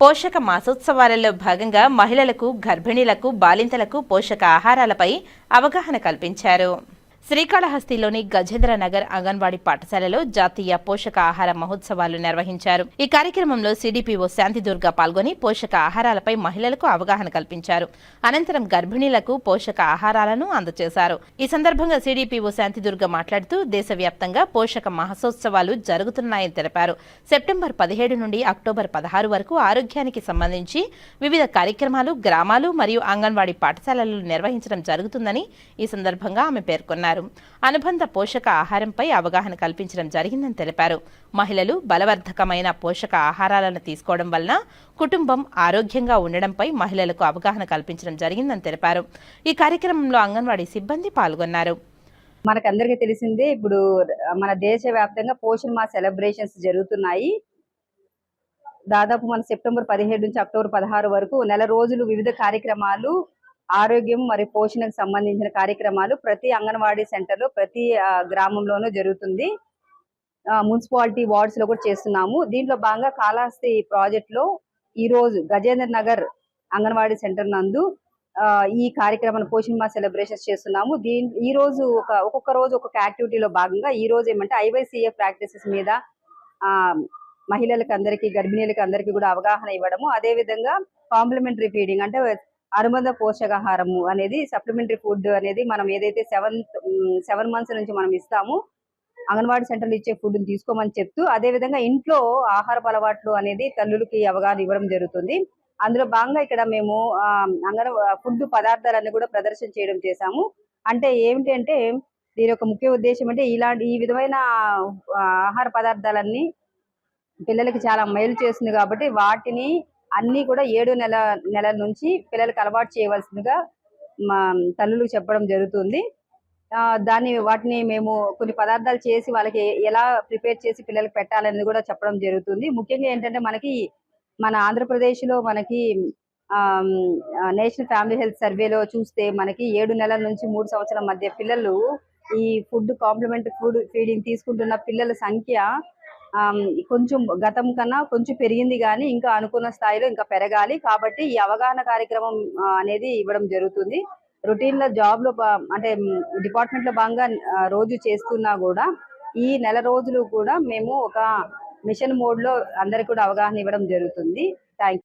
పోషక మాసోత్సవాలలో భాగంగా మహిళలకు గర్భిణీలకు బాలింతలకు పోషక ఆహారాలపై అవగాహన కల్పించారు. శ్రీకాళహస్తిలోని గజేంద్ర నగర్ అంగన్వాడీ పాఠశాలలో జాతీయ పోషక ఆహార మహోత్సవాలు నిర్వహించారు. ఈ కార్యక్రమంలో సిడిపిఓ శాంతిదుర్గ పాల్గొని పోషక ఆహారాలపై మహిళలకు అవగాహన కల్పించారు. అనంతరం గర్భిణీలకు పోషక ఆహారాలను అందజేశారు ఈ సందర్భంగా సిడిపిఓ శాంతిదుర్గ మాట్లాడుతూ దేశవ్యాప్తంగా పోషక మహోత్సవాలు జరుగుతున్నాయని తెలిపారు. సెప్టెంబర్ పదిహేడు నుండి అక్టోబర్ పదహారు వరకు ఆరోగ్యానికి సంబంధించి వివిధ కార్యక్రమాలు గ్రామాలు మరియు అంగన్వాడీ పాఠశాలలు నిర్వహించడం జరుగుతుందని ఈ సందర్భంగా ఆమె పేర్కొన్నారు. అనుబంధ పోషక ఆహారంపై అవగాహన కల్పించడం జరిగిందని తెలిపారు. మహిళలు బలవర్ధకమైన పోషక ఆహారాలను తీసుకోవడం వలన కుటుంబం ఆరోగ్యంగా ఉండడంపై మహిళలకు అవగాహన కల్పించడం జరిగిందని తెలిపారు. ఈ కార్యక్రమంలో అంగన్వాడీ సిబ్బంది పాల్గొన్నారు. మనకందరికీ తెలిసిందే ఇప్పుడు మన దేశ వ్యాప్తంగా పోషణ మా సెలబ్రేషన్స్ జరుగుతున్నాయి. దాదాపు మన సెప్టెంబర్ పదిహేడు నుంచి అక్టోబర్ పదహారు వరకు నెల రోజులు వివిధ కార్యక్రమాలు ఆరోగ్యం మరియు పోషణకు సంబంధించిన కార్యక్రమాలు ప్రతి అంగన్వాడీ సెంటర్లో ప్రతి గ్రామంలోనూ జరుగుతుంది. ఆ, మున్సిపాలిటీ వార్డ్స్లో కూడా చేస్తున్నాము. దీంట్లో భాగంగా కాళహస్తి ప్రాజెక్ట్లో ఈ రోజు గజేంద్ర నగర్ అంగన్వాడీ సెంటర్ నందు ఈ కార్యక్రమాన్ని పోషణ మా సెలబ్రేషన్స్ చేస్తున్నాము. దీని ఈ రోజు ఒక ఒక్కొక్క రోజు ఒక్కొక్క యాక్టివిటీలో భాగంగా ఈ రోజు ఏమంటే ఐవైసీఏ ప్రాక్టీసెస్ మీద ఆ మహిళలకు అందరికీ గర్భిణీలకు అందరికీ కూడా అవగాహన ఇవ్వడము. అదే విధంగా కాంప్లిమెంటరీ ఫీడింగ్ అంటే అనుబంధ పోషకాహారము అనేది సప్లిమెంటరీ ఫుడ్ అనేది మనం ఏదైతే సెవెన్ సెవెన్ మంత్స్ నుంచి మనం ఇస్తాము అంగన్వాడీ సెంటర్లు ఇచ్చే ఫుడ్ తీసుకోమని చెప్తూ అదే విధంగా ఇంట్లో ఆహారపు అలవాట్లు అనేది తల్లులకి అవగాహన ఇవ్వడం జరుగుతుంది. అందులో భాగంగా ఇక్కడ మేము ఆ, అంగన ఫుడ్ పదార్థాలన్నీ కూడా ప్రదర్శన చేయడం చేశాము. అంటే ఏమిటంటే దీని యొక్క ముఖ్య ఉద్దేశం అంటే ఇలాంటి ఈ విధమైన ఆహార పదార్థాలన్నీ పిల్లలకి చాలా మేలు చేస్తుంది కాబట్టి వాటిని అన్ని కూడా ఏడు నెల నెలల నుంచి పిల్లలకు అలవాటు చేయవలసిందిగా మా తల్లులకు చెప్పడం జరుగుతుంది. ఆ, దాన్ని వాటిని మేము కొన్ని పదార్థాలు చేసి వాళ్ళకి ఎలా ప్రిపేర్ చేసి పిల్లలకి పెట్టాలనేది కూడా చెప్పడం జరుగుతుంది. ముఖ్యంగా ఏంటంటే మనకి మన ఆంధ్రప్రదేశ్లో మనకి నేషనల్ ఫ్యామిలీ హెల్త్ సర్వేలో చూస్తే మనకి ఏడు నెలల నుంచి మూడు సంవత్సరాల మధ్య పిల్లలు ఈ ఫుడ్ కాంప్లిమెంట్ ఫుడ్ ఫీడింగ్ తీసుకుంటున్న పిల్లల సంఖ్య కొంచెం గతం కన్నా కొంచెం పెరిగింది కానీ ఇంకా అనుకున్న స్థాయిలో ఇంకా పెరగాలి. కాబట్టి ఈ అవగాహన కార్యక్రమం అనేది ఇవ్వడం జరుగుతుంది. రొటీన్లో జాబ్లో అంటే డిపార్ట్మెంట్లో భాగంగా రోజు చేస్తున్నా కూడా ఈ నెల రోజులు కూడా మేము ఒక మిషన్ మోడ్లో అందరికి కూడా అవగాహన ఇవ్వడం జరుగుతుంది.